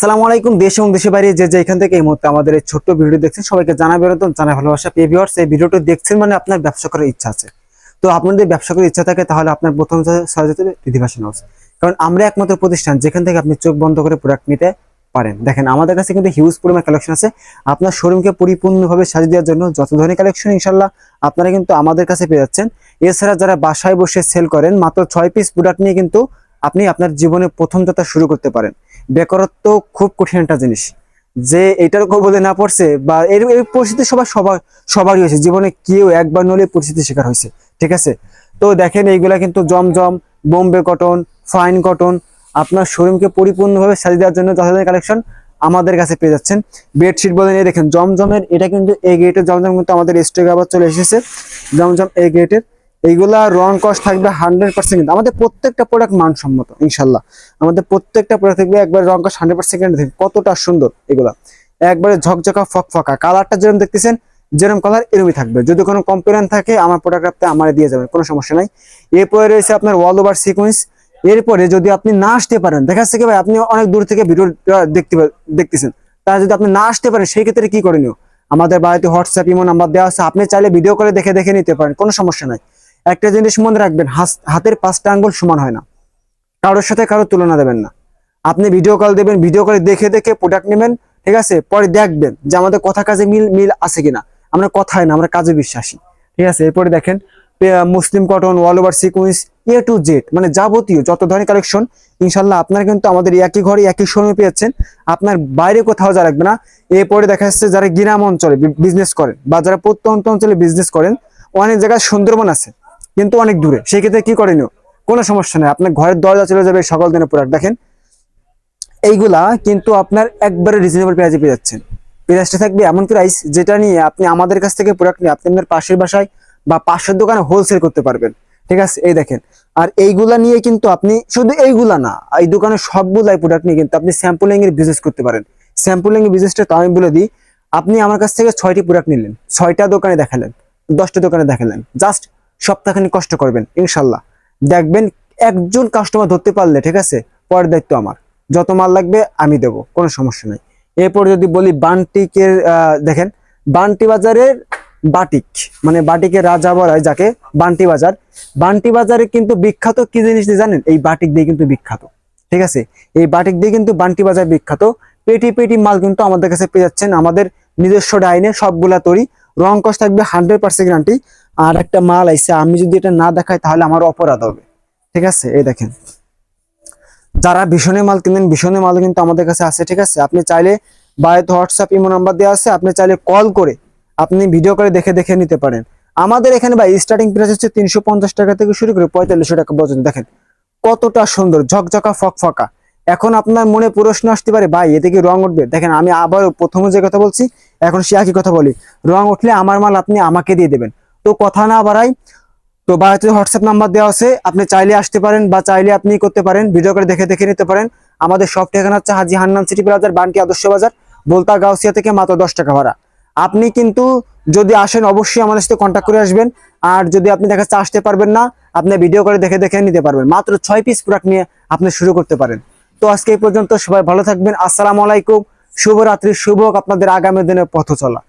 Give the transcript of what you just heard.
আসসালামু আলাইকুম, দেশ এবং দেশের বাইরে যে যেখান থেকে এই মুহূর্তে আমাদের এই ছোট্ট ভিডিও দেখছেন, সবাইকে জানা বেরোতন জানা ভালোবাসা। পে ভিউয়ার্স এই ভিডিওটি দেখছেন মানে আপনার ব্যবসা করার ইচ্ছা আছে। তো আপনাদের ব্যবসা করার ইচ্ছা থাকে, তাহলে আপনার প্রথম ফ্যাশন হাউস কারণ আমরা একমাত্র প্রতিষ্ঠান যেখান থেকে আপনি চোখ বন্ধ করে প্রোডাক্ট নিতে পারেন। দেখেন, আমাদের কাছে কিন্তু হিউজ পরিমাণ কালেকশন আছে। আপনার শোরুমকে পরিপূর্ণভাবে সাজিয়ে দেওয়ার জন্য যত ধরনের কালেকশন ইনশাল্লাহ আপনারা কিন্তু আমাদের কাছে পেয়ে যাচ্ছেন। এছাড়া যারা বাসায় বসে সেল করেন, মাত্র ছয় পিস প্রোডাক্ট নিয়ে কিন্তু আপনি আপনার জীবনে প্রথম যাত্রা শুরু করতে পারেন। বেকারত্ব খুব কঠিন একটা জিনিস। যে এটার কবলে না পড়ছে বা এর এই পরিস্থিতি সবার সবার, সবারই হয়েছে। জীবনে কেউ একবার নলে পরিস্থিতির শিকার হয়েছে, ঠিক আছে? তো দেখেন এইগুলা কিন্তু Zamzam, Bombay cotton, fine cotton, আপনার শোরুমকে পরিপূর্ণভাবে সাজিয়ে দেওয়ার জন্য যথাযথ কালেকশন আমাদের কাছে পেয়ে যাচ্ছেন। বেডশিট বলেন, এই দেখেন জমজমের, এটা কিন্তু এই গেটের জমজম কিন্তু আমাদের স্টক আবার চলে এসেছে। জমজম এই গেটের এইগুলা রং কস্ট থাকবে হান্ড্রেড পার্সেন্ট কিন্তু আমাদের প্রত্যেকটা প্রোডাক্ট মানসম্মত, ইনশাল্লাহ। আমাদের প্রত্যেকটা প্রোডাক্ট থাকবে, একবার রং কস্ট হান্ড্রেড পার্সেন্ট থাকবে। কতটা সুন্দর এগুলা। একবারে ঝকঝকা, ফকফকা। কালারটা যেরকম দেখতেছেন যেরকম কালার এরমই থাকবে। যদি কোনো কমপ্লেন থাকে, আমার প্রোডাক্ট আপনি আমার দিয়ে যাবেন, কোনো সমস্যা নাই। এরপরে রয়েছে আপনার ওয়াল ওভার সিকোয়েন্স এরপরে যদি আপনি না আসতে পারেন, দেখা যাচ্ছে কি ভাই, আপনি অনেক দূর থেকে ভিডিও দেখতে দেখতেছেন। তা যদি আপনি না আসতে পারেন, সেই ক্ষেত্রে কি করণীয় আমাদের বাড়িতে হোয়াটসঅ্যাপ ইমো নাম্বার দেওয়া আছে। আপনি চাইলে ভিডিও করে দেখে দেখে নিতে পারেন, কোনো সমস্যা নাই। একটা জিনিস মনে রাখবেন হাতের পাঁচটা আঙ্গুল সমান হয় না। কারোর সাথে কারোর তুলনা দেবেন না। আপনি ভিডিও কল দেবেন ভিডিও করে দেখে দেখে প্রোডাক্ট নেবেন, ঠিক আছে? পরে দেখবেন যে আমাদের কথা কাজে মিল মিল আছে কিনা। আমরা কথায় না, আমরা কাজে বিশ্বাসী। ঠিক আছে? এরপরে দেখেন muslin cotton all over sequence A to Z মানে যাবতীয় যত ধরনের কালেকশন ইনশাল্লাহ আপনার কিন্তু আমাদের একই ঘরে একই শোরুমে পেয়েছেন। আপনার বাইরে কোথাও যা রাখবে না। এরপরে দেখা যাচ্ছে যারা গ্রাম অঞ্চলে বিজনেস করেন বা যারা প্রত্যন্ত অঞ্চলে বিজনেস করেন, অনেক জায়গায় সুন্দরবন আছে। কিন্তু অনেক দূরে। সেই ক্ষেত্রে কি করেন? কোনো সমস্যা নেই। আপনার ঘরের দরজা চলে যাবে সকল দিনের প্রোডাক্ট দেখেন, এইগুলা কিন্তু আপনার একবারে রিজনেবল প্রাইসে পেয়ে যাচ্ছেন। প্রাইসটা থাকবে এমন প্রাইস যেটা নিয়ে আপনি আমাদের কাছ থেকে প্রোডাক্ট নিয়ে আপনি আপনার পাশের বাসায় বা পাশের দোকানে হোলসেল করতে পারবেন। ঠিক আছে? এই দেখেন। আর এইগুলা নিয়ে কিন্তু আপনি শুধু এইগুলা না, এই দোকানে সবগুলাই প্রোডাক্ট নিয়ে কিন্তু আপনি স্যাম্পলিং এর বিজনেস করতে পারেন। স্যাম্পলিং এর বিজনেসটা তো আমি বলে দিই, আপনি আমার কাছ থেকে ছয়টি প্রোডাক্ট নিলেন। ছয়টা দোকানে দেখালেন, দশটা দোকানে দেখালেন। জাস্ট সপ্তাহখানি কষ্ট করবেন, ইনশাল্লাহ। দেখবেন একজন কাস্টমার ধরতে পারলে, ঠিক আছে? পরের দায়িত্ব আমার। যত মাল লাগবে আমি দেব, কোনো সমস্যা নেই। এরপর যদি বলি বান্টিকের দেখেন বান্টি বাজারের বাটিক মানে বাটিকের রাজা বলা যাকে বান্টি বাজার বান্টি বাজারে কিন্তু বিখ্যাত কি জিনিস জানেন? এই বাটিক দিয়ে কিন্তু বিখ্যাত, ঠিক আছে? এই বাটিক দিয়ে কিন্তু বান্টি বাজার বিখ্যাত। পেটি পেটি মাল কিন্তু আমাদের কাছে পেয়ে যাচ্ছেন। আমাদের নিজস্ব ডাইনে সবগুলা তৈরি রং কস থাকবে হান্ড্রেড পার্সেন্ট গ্যারান্টি আর একটা মাল আইসে আমি যদি এটা না দেখাই, তাহলে আমার অপরাধ হবে। ঠিক আছে? এই দেখেন। যারা ভীষণে মাল কিনেন ভীষণে মাল কিন্তু আমাদের কাছে আছে, ঠিক আছে? আপনি চাইলে বাড়িতে হোয়াটসঅ্যাপ ইমো নাম্বার দেওয়া আছে, আপনি চাইলে কল করে আপনি ভিডিও করে দেখে দেখে নিতে পারেন। আমাদের এখানে ভাই স্টার্টিং প্রাইস হচ্ছে তিনশো পঞ্চাশ টাকা থেকে শুরু করে পঁয়তাল্লিশশো টাকা পর্যন্ত। দেখেন, কতটা সুন্দর, ঝকঝকা, ফকফকা। এখন আপনার মনে প্রশ্ন আসতে পারে, ভাই, এতে কি রং উঠবে? দেখেন, আমি আবার প্রথমে যে কথা বলছি, এখন সে একই কথা বলি। রং উঠলে আমার মাল আপনি আমাকে দিয়ে দেবেন। তো কথা না বাড়াই, তো বাড়িতে হোয়াটসঅ্যাপ নাম্বার দেওয়া আছে, আপনি চাইলে আসতে পারেন বা চাইলে আপনি করতে পারেন ভিডিও করে দেখে দেখে নিতে পারেন। আমাদের সব ঠিকানা হচ্ছে হাজি হান্নান সিটি বাজার, বান্টি আদর্শ বাজার, বলতা গাউসিয়া থেকে মাত্র দশ টাকা ভাড়া। আপনি কিন্তু যদি আসেন, অবশ্যই আমাদের সাথে কন্ট্যাক্ট করে আসবেন। আর যদি আপনি দেখাচ্ছে আসতে পারবেন না, আপনি ভিডিও করে দেখে দেখে নিতে পারবেন। মাত্র ছয় পিস প্রোডাক্ট নিয়ে আপনি শুরু করতে পারেন। তো আজকে এই পর্যন্ত সবাই ভালো থাকবেন। আসসালামু আলাইকুম। শুভরাত্রি, শুভ আপনাদের আগামী দিনের পথ চলা